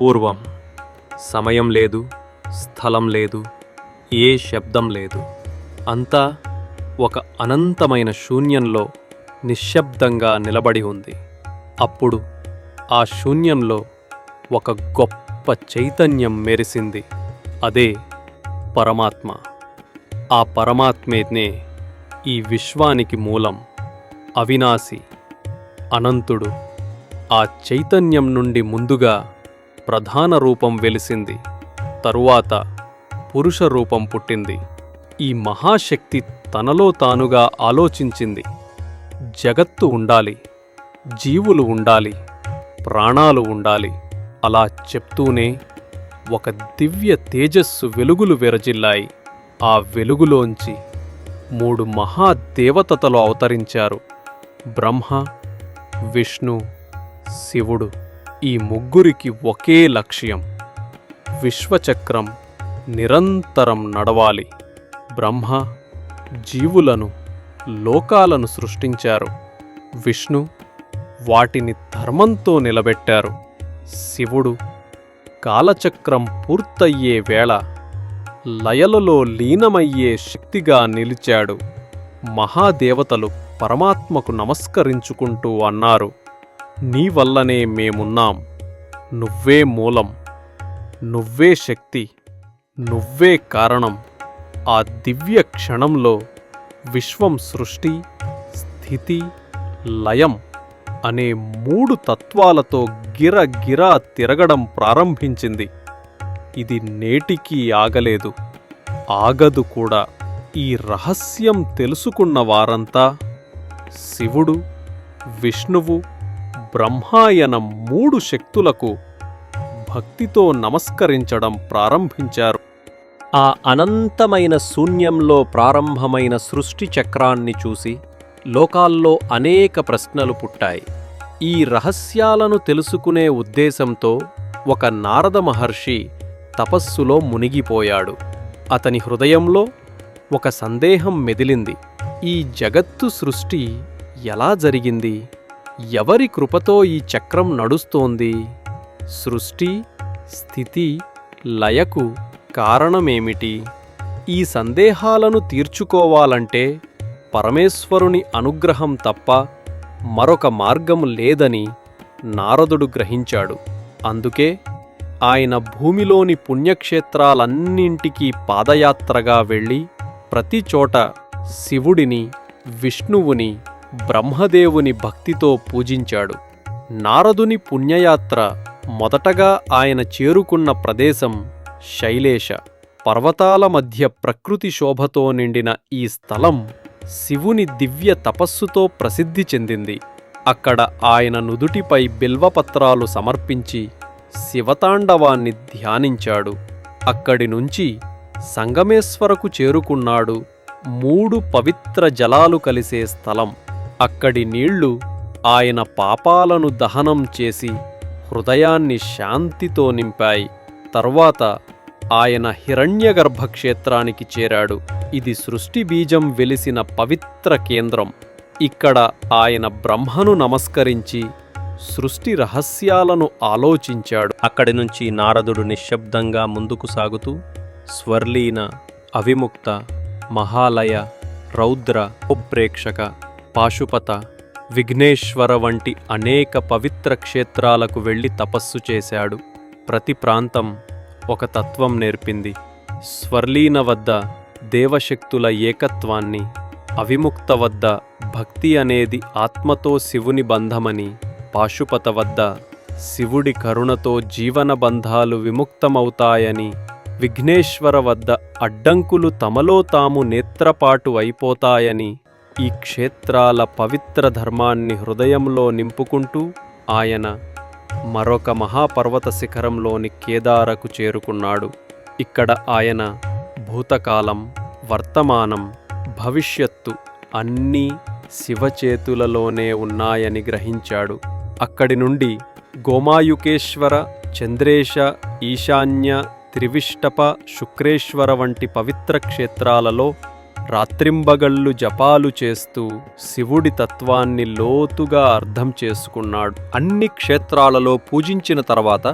పూర్వం సమయం లేదు స్థలం లేదు ఏ శబ్దం లేదు. అంతా ఒక అనంతమైన శూన్యంలో నిశ్శబ్దంగా నిలబడి ఉంది. అప్పుడు ఆ శూన్యంలో ఒక గొప్ప చైతన్యం మెరిసింది. అదే పరమాత్మ. ఆ పరమాత్మేనే ఈ విశ్వానికి మూలం. అవినాశి అనంతుడు ఆ చైతన్యం నుండి ముందుగా ప్రధాన రూపం వెలిసింది. తరువాత పురుష రూపం పుట్టింది. ఈ మహాశక్తి తనలో తానుగా ఆలోచించింది. జగత్తు ఉండాలి జీవులు ఉండాలి ప్రాణాలు ఉండాలి అలా చెప్తూనే ఒక దివ్య తేజస్సు వెలుగులు విరజిల్లాయి. ఆ వెలుగులోంచి మూడు మహాదేవతలు అవతరించారు. బ్రహ్మ విష్ణు శివుడు. ఈ ముగ్గురికి ఒకే లక్ష్యం విశ్వచక్రం నిరంతరం నడవాలి. బ్రహ్మ జీవులను లోకాలను సృష్టించారు. విష్ణు వాటిని ధర్మంతో నిలబెట్టారు. శివుడు కాలచక్రం పూర్తయ్యే వేళ లయలలో లీనమయ్యే శక్తిగా నిలిచాడు. మహాదేవతలు పరమాత్మకు నమస్కరించుకుంటూ అన్నారు. నీ వల్లనే మేమున్నాం. నువ్వే మూలం నువ్వే శక్తి నువ్వే కారణం. ఆ దివ్య క్షణంలో విశ్వం సృష్టి స్థితి లయం అనే మూడు తత్వాలతో గిరగిరా తిరగడం ప్రారంభించింది. ఇది నేటికీ ఆగలేదు. ఆగదు కూడా. ఈ రహస్యం తెలుసుకున్న వారంతా శివుడు విష్ణువు బ్రహ్మాయన మూడు శక్తులకు భక్తితో నమస్కరించడం ప్రారంభించారు. ఆ అనంతమైన శూన్యంలో ప్రారంభమైన సృష్టి చక్రాన్ని చూసి లోకాల్లో అనేక ప్రశ్నలు పుట్టాయి. ఈ రహస్యాలను తెలుసుకునే ఉద్దేశంతో ఒక నారద మహర్షి తపస్సులో మునిగిపోయాడు. అతని హృదయంలో ఒక సందేహం మెదిలింది. ఈ జగత్తు సృష్టి ఎలా జరిగింది? ఎవరి కృపతో ఈ చక్రం నడుస్తోంది? సృష్టి స్థితి లయకు కారణమేమిటి? ఈ సందేహాలను తీర్చుకోవాలంటే పరమేశ్వరుని అనుగ్రహం తప్ప మరొక మార్గం లేదని నారదుడు గ్రహించాడు. అందుకే ఆయన భూమిలోని పుణ్యక్షేత్రాలన్నింటికీ పాదయాత్రగా వెళ్ళి ప్రతి చోట శివుడిని విష్ణువుని బ్రహ్మదేవుని భక్తితో పూజించాడు. నారదుని పుణ్యయాత్ర మొదటగా ఆయన చేరుకున్న ప్రదేశం శైలేశ. పర్వతాల మధ్య ప్రకృతి శోభతో నిండిన ఈ స్థలం శివుని దివ్య తపస్సుతో ప్రసిద్ధి చెందింది. అక్కడ ఆయన నుదుటిపై బిల్వపత్రాలు సమర్పించి శివతాండవాన్ని ధ్యానించాడు. అక్కడి నుంచి సంగమేశ్వరకు చేరుకున్నాడు మూడు పవిత్ర జలాలు కలిసే స్థలం. అక్కడి నీళ్ళు ఆయన పాపాలను దహనం చేసి హృదయాన్ని శాంతితో నింపాయి. తర్వాత ఆయన హిరణ్యగర్భ క్షేత్రానికి చేరాడు. ఇది సృష్టి బీజం వెలిసిన పవిత్ర కేంద్రం. ఇక్కడ ఆయన బ్రహ్మను నమస్కరించి సృష్టి రహస్యాలను ఆలోచించాడు. అక్కడి నుంచి నారదుడు నిశ్శబ్దంగా ముందుకు సాగుతూ స్వర్లీన అవిముక్త మహాలయ రౌద్ర ఉప్రేక్షక పాశుపత విఘ్నేశ్వర వంటి అనేక పవిత్ర క్షేత్రాలకు వెళ్ళి తపస్సు చేశాడు. ప్రతి ప్రాంతం ఒక తత్వం నేర్పింది. స్వర్లీన వద్ద దేవశక్తుల ఏకత్వాన్ని అవిముక్త వద్ద భక్తి అనేది ఆత్మతో శివుని బంధమని పాశుపత వద్ద శివుడి కరుణతో జీవన బంధాలు విముక్తమవుతాయని విఘ్నేశ్వర వద్ద అడ్డంకులు తమలో తాము నేత్రపాటు అయిపోతాయని ఈ క్షేత్రాల పవిత్ర ధర్మాన్ని హృదయంలో నింపుకుంటూ ఆయన మరొక మహాపర్వత శిఖరంలోని కేదారకు చేరుకున్నాడు. ఇక్కడ ఆయన భూతకాలం వర్తమానం భవిష్యత్తు అన్నీ శివచేతులలోనే ఉన్నాయని గ్రహించాడు. అక్కడి నుండి గోమాయుకేశ్వర చంద్రేశ ఈశాన్య త్రివిష్టప శుక్రేశ్వర వంటి పవిత్ర క్షేత్రాలలో రాత్రింబగళ్ళు జపాలు చేస్తూ శివుడి తత్వాన్ని లోతుగా అర్థం చేసుకున్నాడు. అన్ని క్షేత్రాలలో పూజించిన తర్వాత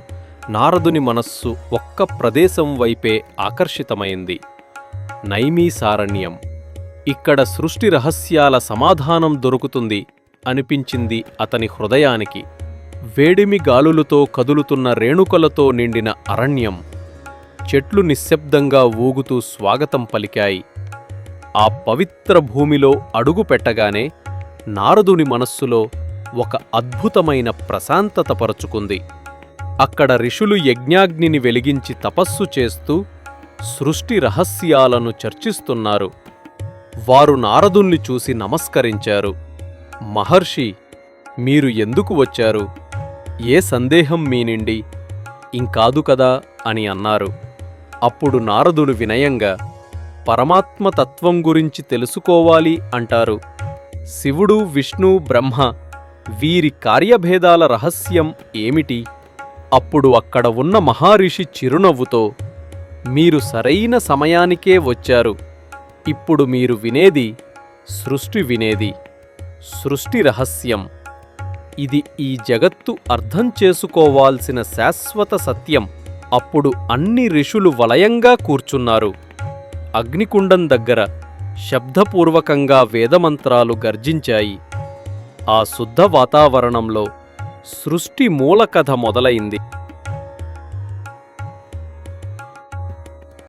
నారదుని మనస్సు ఒక్క ప్రదేశం వైపే ఆకర్షితమైంది. నైమీసారణ్యం. ఇక్కడ సృష్టి రహస్యాల సమాధానం దొరుకుతుంది అనిపించింది అతని హృదయానికి. వేడిమి గాలులతో కదులుతున్న రేణుకలతో నిండిన అరణ్యం. చెట్లు నిశ్శబ్దంగా ఊగుతూ స్వాగతం పలికాయి. ఆ పవిత్ర భూమిలో అడుగు పెట్టగానే నారదుని మనస్సులో ఒక అద్భుతమైన ప్రశాంతత పరుచుకుంది. అక్కడ ఋషులు యజ్ఞాగ్నిని వెలిగించి తపస్సు చేస్తూ సృష్టి రహస్యాలను చర్చిస్తున్నారు. వారు నారదుణ్ణి చూసి నమస్కరించారు. మహర్షి మీరు ఎందుకు వచ్చారు? ఏ సందేహం మీ నిండి? ఇంకాదు కదా? అని అన్నారు. అప్పుడు నారదుడు వినయంగా పరమాత్మ తత్వం గురించి తెలుసుకోవాలి అంటారు. శివుడు విష్ణు బ్రహ్మ వీరి కార్యభేదాల రహస్యం ఏమిటి? అప్పుడు అక్కడ ఉన్న మహారిషి చిరునవ్వుతో మీరు సరైన సమయానికే వచ్చారు. ఇప్పుడు మీరు వినేది సృష్టి వినేది సృష్టి రహస్యం. ఇది ఈ జగత్తు అర్థం చేసుకోవాల్సిన శాశ్వత సత్యం. అప్పుడు అన్ని ఋషులు వలయంగా కూర్చున్నారు. అగ్నికుండం దగ్గర శబ్దపూర్వకంగా వేదమంత్రాలు గర్జించాయి. ఆ శుద్ధ వాతావరణంలో సృష్టి మూలకథ మొదలైంది.